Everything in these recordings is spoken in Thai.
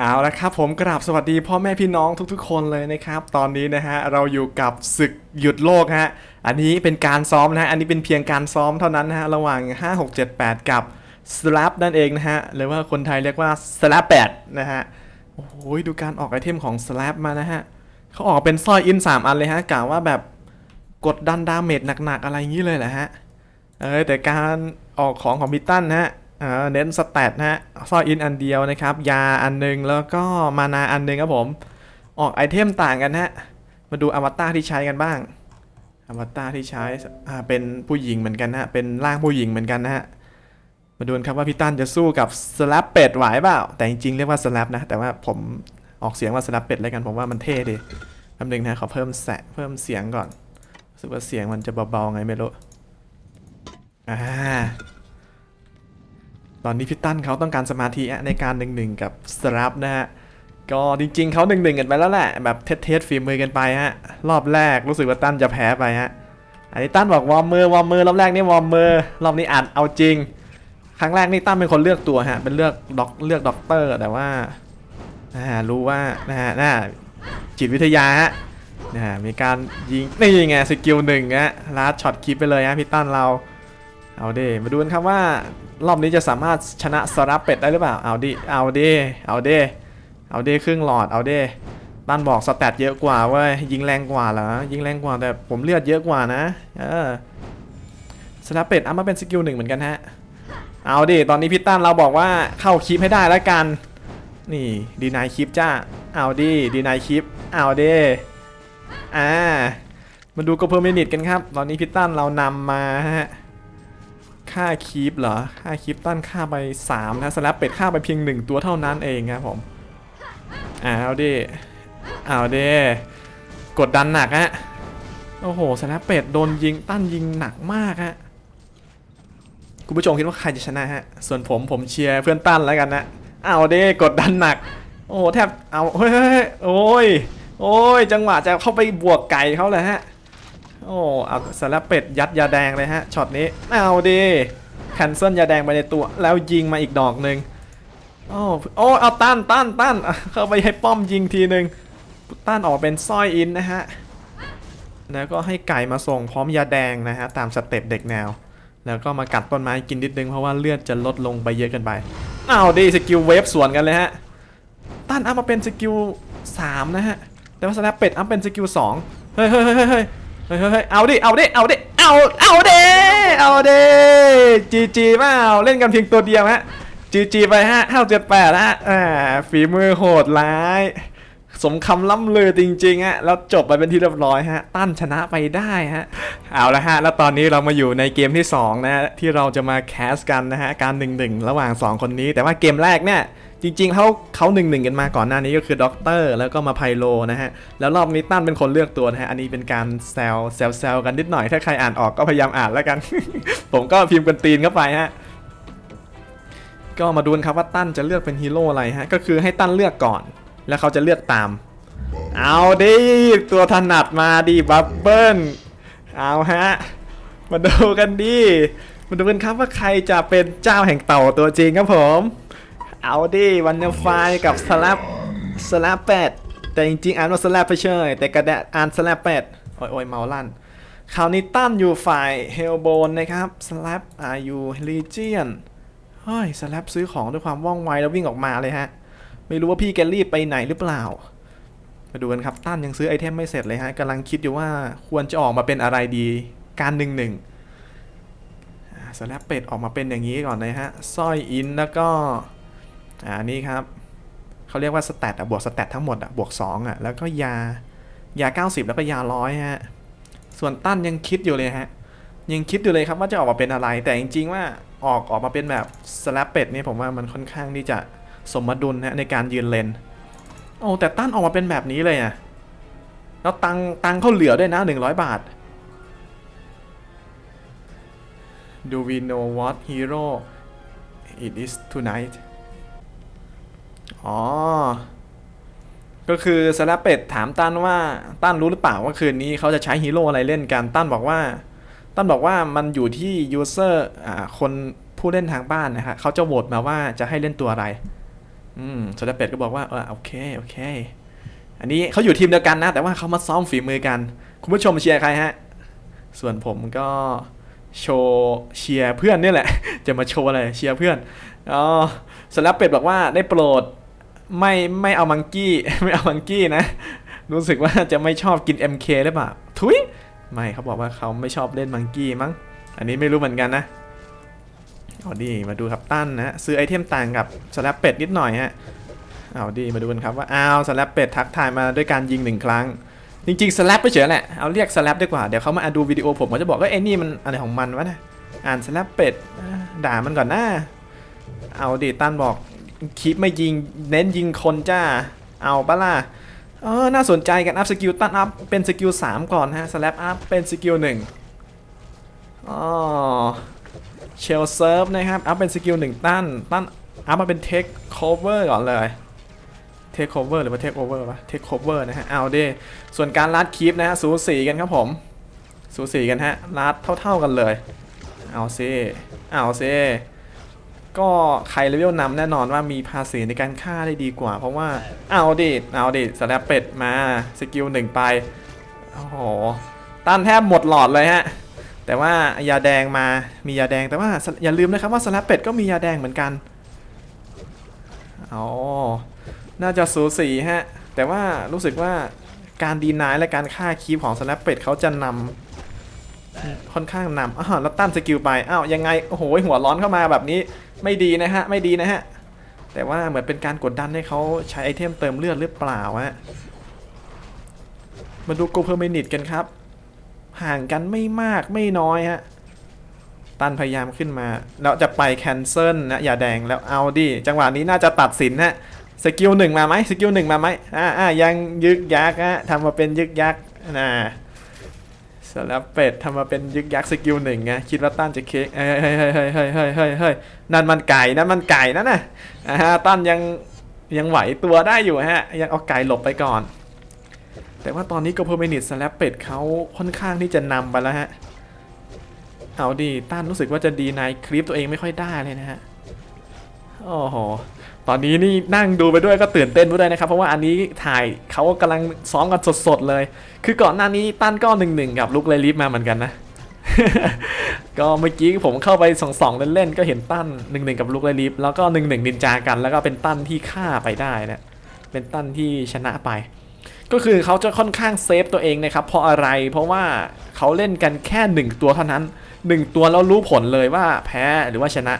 เอาละครับผมกราบสวัสดีพ่อแม่พี่น้องทุกๆ คนเลยนะครับ ตอนนี้นะฮะเราอยู่กับศึกหยุดโลกฮะอันนี้เป็นการซ้อมนะฮะอันนี้เป็นเพียงการซ้อมเท่านั้นนะฮะระหว่าง 5 6 7 8 กับ slap นั่นเองนะฮะหรือว่าคนไทยเรียกว่า slap 8นะฮะโอ้โหดูการออกไอเทมของ slap มานะฮะเขาออกเป็นสร้อยอิน 3 อันเลยฮะกล่าวว่าแบบกดดันดาเมจหนักๆ อะไรอย่างนี้เลยแหละฮะเออแต่การออกของของพิตันนะฮะ เน้นสแตทนะฮะสร้อยอินอันเดียวนะครับ ยาอันหนึงแล้วก็มานาอันหนึงครับผม ออกไอเทมต่างกันฮะ มาดูอวตารที่ใช้กันบ้าง อวตารที่ใช้อ่าเป็นผู้หญิงเหมือนกันนะฮะ เป็นร่างผู้หญิงเหมือนกันนะฮะ มาดูนครับว่าพี่ตั้นจะสู้กับสลับเป็ดไหวเปล่า แต่จริงๆเรียกว่าสลับนะ แต่ว่าผมออกเสียงว่าสลับเป็ดแล้วกัน ผมว่ามันเท่ดีแป๊บนึงนะขอเพิ่มแสะเพิ่มเสียงก่อนรู้สึกว่าเสียงมันจะเบาๆไงไม่รู้ อ่า อนนี้พี่ตั้นเขาต้องการสมาธิในการหนึ่งหนึ่งกับสลับนะฮะก็จริงๆเขาหนึ่งหนึ่งกันไปแล้วแหละแบบเทสๆฝีมือกันไปฮะรอบแรกรู้สึกว่าตั้นจะแพ้ไปฮะอันนี้ตั้นบอกวอร์มมือวอร์มมือรอบแรกนี่วอร์มมือรอบนี้อัดเอาจริง ครั้งแรกนี่ตั้นเป็นคนเลือกตัวฮะเป็นเลือกด็อกเลือกด็อกเตอร์แต่ว่าอ่ารู้ว่านะฮะน่าจิตวิทยาฮะนะฮะมีการยิงนี่ไงสกิลหนึ่งฮะลัดช็อตคลิปไปเลยฮะพี่ตั้นเราเอาเดมาดูกันครับว่า รอบนี้จะสามารถชนะสรับเป็ดได้หรือเปล่า เอาดิ เอาดิ เอาดิ เอาดิครึ่งหลอด เอาดิตั้นบอกสแตทเยอะกว่าเว้ย ยิงแรงกว่าเหรอ ยิงแรงกว่าแต่ผมเลือดเยอะกว่านะ เออสรับเป็ดเอามาเป็นสกิลหนึ่งเหมือนกันฮะ เอาดิ ตอนนี้พี่ตั้นเราบอกว่าเข้าคลิปให้ได้แล้วกัน นี่ดีนายคลิปจ้า เอาดิดีนายคลิป เอาดิอ่ามาดูกเพอร์มินิตกันครับ ตอนนี้พี่ตั้นเรานำมาฮะ ค่าคีปเหรอ ค่าคีปตั้นค่าไป 3 นะสลับเป็ดค่าไปเพียง 1 ตัวเท่านั้นเองครับผมเอาดิเอาดิกดดันหนักฮะโอ้โหสลับเป็ดโดนยิงตั้นยิงหนักมากฮะคุณผู้ชมคิดว่าใครจะชนะฮะ ส่วนผมผมเชียร์เพื่อนตั้นแล้วกันนะเอาดิกดดันหนัก โอ้โหแทบเอาเฮ้ยโอ้ยโอ้ยจังหวะจะเข้าไปบวกไก่เขาเลยฮะ โอ้เอาสารเป็ดยัดยาแดงเลยฮะช็อตนี้เอาดิแคนเซิลยาแดงไปในตัว แล้วยิงมาอีกดอกหนึ่งโอ้โอ้เอาต้านต้านต้านเข้าไปให้ป้อมยิงทีหนึ่งต้านออกเป็นสร้อยอินนะฮะแล้วก็ให้ไก่มาส่งพร้อมยาแดงนะฮะตามสเต็ปเด็กแนว แล้วก็มากัดต้นไม้กินนิดนึงเพราะว่าเลือดจะลดลงไปเยอะเกินไปเอาดิสกิลเวฟสวนกันเลยฮะต้านอัพมาเป็นสกิล3นะฮะแต่ว่าสแลปเป็ดอัพเป็นสกิล2เฮ้ยเฮ้ยเฮ้ย เฮ้ยเฮ้ยเอาดิ เอาดิ เอาดิ เอา เอาดิเอาดิจีจีเปล่าเล่นกันเพียงตัวเดียวฮะจีจีไปฮะห้าเจ็ดแปดฮะอ่าฝีมือโหดร้าย สมคำล่ำลือจริงๆฮะแล้วจบไปเป็นที่เรียบร้อยฮะ ตั้นชนะไปได้ฮะ เอาละฮะ แล้วตอนนี้เรามาอยู่ในเกมที่ 2 นะฮะที่เราจะมาแคสกันนะฮะ การหนึ่งหนึ่งระหว่าง 2 คนนี้ แต่ว่าเกมแรกเนี่ย จริงๆเขาเขาหนึ่งหนึ่งกันมาก่อนหน้านี้ก็คือด็อกเตอร์แล้วก็มาไพโลนะฮะ แล้วรอบนี้ตั้นเป็นคนเลือกตัวนะฮะ อันนี้เป็นการแซวแซวแซวกันนิดหน่อย ถ้าใครอ่านออกก็พยายามอ่านแล้วกัน ผมก็พิมพ์กันตีนเข้าไปฮะ ก็มาดูนครับว่าตั้นจะเลือกเป็นฮีโร่อะไรฮะ ก็คือให้ตั้นเลือกก่อน แล้วเขาจะเลือกตาม เอาดิตัวถนัดมาดิบับเบิ้ลเอาฮะ มาดูกันดิมาดูกันครับว่าใครจะเป็นเจ้าแห่งเต่าตัวจริงครับผม เอาดิวันเนฟายกับสลับสลับเป็ดแต่จริงๆอ่านว่าสลับไปเฉยแต่กระแดะอ่านสลับเป็ดโอ้ยโอ้ยเมาลั่นคราวนี้ตั้มอยู่ฝ่ายเฮลโบนนะครับสลับอายุลีเจียนเฮ้ยสลับซื้อของด้วยความว่องไวแล้ววิ่งออกมาเลยฮะ ไม่รู้ว่าพี่แกรีบไปไหนหรือเปล่ามาดูกันครับตั้นยังซื้อไอเทมไม่เสร็จเลยฮะกำลังคิดอยู่ว่าควรจะออกมาเป็นอะไรดีการหนึ่งหนึ่งสแลปเป็ดออกมาเป็นอย่างนี้ก่อนนะฮะสร้อยอินแล้วก็ อ่านี่ครับเขาเรียกว่าสแตทอะบวกสแตททั้งหมดอะบวก2อะแล้วก็ยายา 90 แล้วก็ยาร้อยฮะส่วนตั้นยังคิดอยู่เลยฮะยังคิดอยู่เลยครับว่าจะออกมาเป็นอะไรแต่จริงๆว่าออกออกมาเป็นแบบสแลปเป็ดนี่ผมว่ามันค่อนข้างที่จะสมดุลนะในการยืนเลนโอ้แต่ตั้นออกมาเป็นแบบนี้เลยอะแล้วตังตังเขาเหลือด้วยนะ100 บาท Do we know what hero it is tonight อ๋อ ก็คือสแลปเป็ดถามตั้นว่าตั้นรู้หรือเปล่าว่าคืนนี้เขาจะใช้ฮีโร่อะไรเล่นกันตั้นบอกว่าตั้นบอกว่ามันอยู่ที่ยูเซอร์อ่าคนผู้เล่นทางบ้านนะฮะเขาจะโหวตมาว่าจะให้เล่นตัวอะไร อืมสแลปเป็ดก็บอกว่าเออโอเคโอเค อันนี้เขาอยู่ทีมเดียวกันนะ แต่ว่าเขามาซ้อมฝีมือกัน คุณผู้ชมเชียร์ใครฮะ ส่วนผมก็โชว์เชียร์เพื่อนนี่แหละ จะมาโชว์อะไรเชียร์เพื่อนอ๋อสแลปเป็ดบอกว่าได้โปรด ไม่ไม่เอามังกี้ ไม่เอามังกี้นะ รู้สึกว่าจะไม่ชอบกิน MK หรือเปล่าทุยไม่เขาบอกว่าเขาไม่ชอบเล่นมังกี้มั้ง อันนี้ไม่รู้เหมือนกันนะเอาดีมาดูครับตั้นนะซื้อไอเทมต่างกับสแลปเป็ดนิดหน่อยฮะเอาดีมาดูกันครับว่าอ้าวสแลปเป็ดทักทายมาด้วยการยิงหนึ่งครั้ง จริงๆสแลปไปเฉยแหละเอาเรียกสแลปดีกว่าเดี๋ยวเขามาดูวิดีโอผมเขาจะบอกว่าไอ้นี่มันอะไรของมันวะนะอ่านสแลปเป็ดด่ามันก่อนนะเอาดิตั้นบอก คลิปไม่ยิงเน้นยิงคนจ้า เอาปะล่ะเออน่าสนใจกันอัพสกิลตั้นอัพเป็นสกิล3ก่อนฮะสแลปอัพเป็นสกิล1อ๋อเชลเซิร์ฟนะครับอัพเป็นสกิลหนึ่งตั้นตั้นอัพมาเป็นเทคโคเวอร์ก่อนเลยเทคโคเวอร์หรือว่าเทคโอเวอร์วะเทคโคเวอร์นะฮะเอาดิส่วนการลัดคลิปนะฮะสูสีกันครับผมสูสีกันฮะลัดเท่าๆกันเลย เอาซิเอาซิ ก็ใครเลเวลนำแน่นอนว่ามีภาษีในการฆ่าได้ดีกว่า เพราะว่าเอาดิเอาดิสแลปเป็ดมาสกิลหนึ่งไปโอ้โหตั้นแทบหมดหลอดเลยฮะ แต่ว่ายาแดงมามียาแดงแต่ว่าสอย่าลืมนะครับว่าสแลปเป็ดก็มียาแดงเหมือนกันอ๋อน่าจะสูสีฮะ แต่ว่ารู้สึกว่าการดีนายและการฆ่าคีปของสแลปเป็ดเขาจะนำ ค่อนข้างนำอ้าวแล้วตั้นสกิลไปอ้าวยังไงโอ้โหหัวร้อนเข้ามาแบบนี้ไม่ดีนะฮะไม่ดีนะฮะแต่ว่าเหมือนเป็นการกดดันให้เขาใช้ไอเทมเติมเลือดหรือเปล่าฮะมาดูโกเพอร์เมนิตกันครับ ห่างกันไม่มากไม่น้อยฮะตันพยายามขึ้นมา แล้วจะไปแคนเซิลนะอย่าแดงแล้วเอาดิจังหวะนี้น่าจะตัดสินฮะสกิลหนึ่งมาไหมสกิลหนึ่งมาไหมอ่าอ่ายังยึกยักฮะทำมาเป็นยึกยักนะ แล้วเป็ดทำมาเป็นยึกยักสกิลหนึ่งไงคิดว่าต้านจะเค้กเฮ้ยเฮ้ยเฮ้ยเฮ้ยเฮ้ยเฮ้ยเฮ้ยนั่นมันไก่นั่นมันไก่นั่นน่ะฮะต้านยังยังไหวตัวได้อยู่ฮะ ยังเอาไก่หลบไปก่อน แต่ว่าตอนนี้ก็เพอร์เมนิตสแลปเป็ดเขาค่อนข้างที่จะนำไปแล้วฮะ เอาดีต้านรู้สึกว่าจะดีในคลิปตัวเองไม่ค่อยได้เลยนะฮะโอ้โห ตอนนี้นี่นั่งดูไปด้วยก็ตื่นเต้นไปด้วยนะครับ เพราะว่าอันนี้ถ่ายเขากำลังซ้อมกันสดๆเลย คือก่อนหน้านี้ตั้นก็หนึ่งหนึ่งกับลูกเลลิฟมาเหมือนกันนะ ก็เมื่อกี้ผมเข้าไปส่องสองๆเล่นๆก็เห็นตั้นหนึ่งหนึ่งกับลูกเลลิฟแล้วก็หนึ่งหนึ่งนินจากัน แล้วก็เป็นตั้นที่ฆ่าไปได้นะเป็นตั้นที่ชนะไป ก็คือเขาจะค่อนข้างเซฟตัวเองนะครับเพราะอะไร เพราะว่าเขาเล่นกันแค่หนึ่งตัวเท่านั้นหนึ่งตัวแล้วรู้ผลเลยว่าแพ้หรือว่าชนะ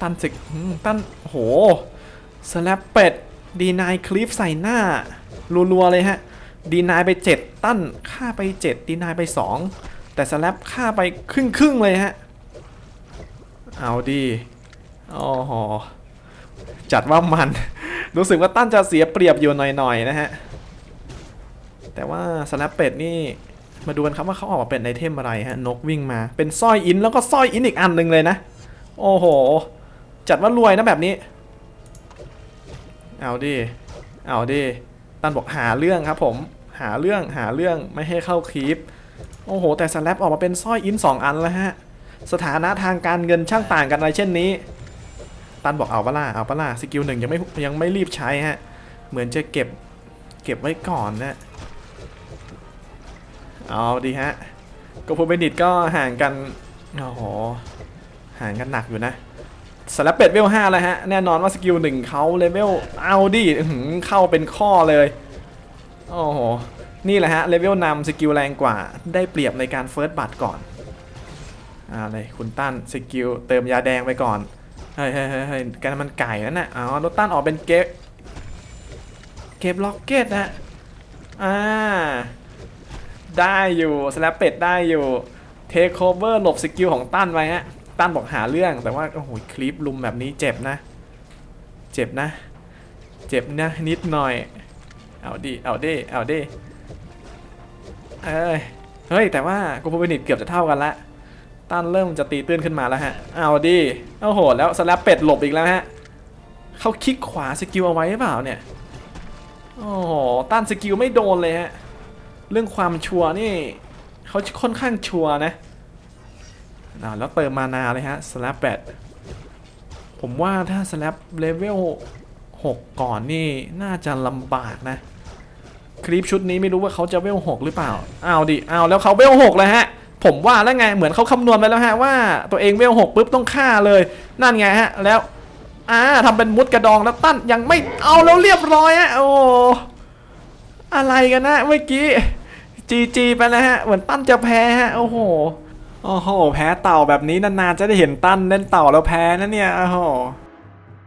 ตันสิกตันโหสแลปเป็ดดีนายคลิปใส่หน้ารัวๆเลยฮะดีนายไป 7 ตั้นฆ่าไป 7 ดีนายไป 2 แต่สแลปฆ่าไปครึ่งครึ่งๆเลยฮะ เอาดีโอ้โหจัดว่ามัน รู้สึกว่าตั้นจะเสียเปรียบอยู่หน่อยๆนะฮะ แต่ว่าสแลปเป็ดนี่มาดูกันครับว่าเขาออกมาเป็นไอเทมอะไรฮะ นกวิ่งมา เป็นสร้อยอินแล้วก็สร้อยอินอีกอันหนึ่งเลยนะ โอ้โห จัดว่ารวยนะแบบนี้ เอาดิ เอาดิ ตันบอกหาเรื่องครับผม หาเรื่อง หาเรื่อง ไม่ให้เข้าคลิป โอ้โห แต่สแลปออกมาเป็นสร้อยอินสองอันแล้วฮะ สถานะทางการเงินช่างต่างกันอะไรเช่นนี้ ตันบอกเอาปะล่ะเอาปะล่ะสกิลหนึ่งยังไม่ยังไม่รีบใช้ฮะ เหมือนจะเก็บ เก็บไว้ก่อนนะ เอาดีฮะ ก็พูเบนิตก็ห่างกัน โอ้โห ห่างกันหนักอยู่นะ สแลปเป็ดเวล5แล้วฮะ แน่นอนว่าสกิลหนึ่งเขาเลเวลเอาดี้เข้าเป็นข้อเลย โอ้โห นี่แหละฮะ เลเวลนำสกิลแรงกว่า ได้เปรียบในการเฟิร์สบัตก่อนอ่าเลยคุณตั้นสกิลเติมยาแดงไปก่อน เฮ้ยเฮ้ยเฮ้ยเฮ้ยกันมันไก่นั่นน่ะอ๋อรถตั้นออกเป็นเกฟเกฟล็อกเก็ตนะอ่า ได้อยู่สแลปเป็ดได้อยู่เทคโคเวอร์หลบสกิลของตั้นไว้ฮะ ตั้นบอกหาเรื่องแต่ว่าโอ้โหคลิปลุมแบบนี้เจ็บนะ เจ็บนะ เจ็บนะนิดหน่อย เอาดิเอาดิเอาดิเอ้ยเฮ้ยแต่ว่ากูพูเวนิตเกือบจะเท่ากันละตั้นเริ่มจะตีตื้นขึ้นมาแล้วฮะ เอาดิโอ้โหแล้วสแลปเป็ดหลบอีกแล้วฮะเขาคลิกขวาสกิลเอาไว้หรือเปล่าเนี่ยโอ้โหตั้นสกิลไม่โดนเลยฮะเรื่องความชัวนี่เขาค่อนข้างชัวนะ อ่าแล้วเติมมานาเลยฮะสแลปแบดผมว่าถ้าสแลปเลเวล6 ก่อนนี่น่าจะลำบากนะ คลิปชุดนี้ไม่รู้ว่าเขาจะเวล6หรือเปล่าอ้าวดิอ้าวแล้วเขาเวล6เลยฮะ ผมว่าแล้วไงเหมือนเขาคำนวณไปแล้วฮะว่าตัวเองเวล6ปุ๊บต้องฆ่าเลย นั่นไงฮะแล้วอ่าทำเป็นมุดกระดองแล้วตั้นยังไม่เอาแล้วเรียบร้อยฮะโอ้อะไรกันนะเมื่อกี้จีจีไปแล้วฮะเหมือนตั้นจะแพ้ฮะโอ้โห โอ้โห แพ้เต่าแบบนี้นานๆจะได้เห็นตั้นเล่นเต่าแล้วแพ้นะเนี่ยโอ้โห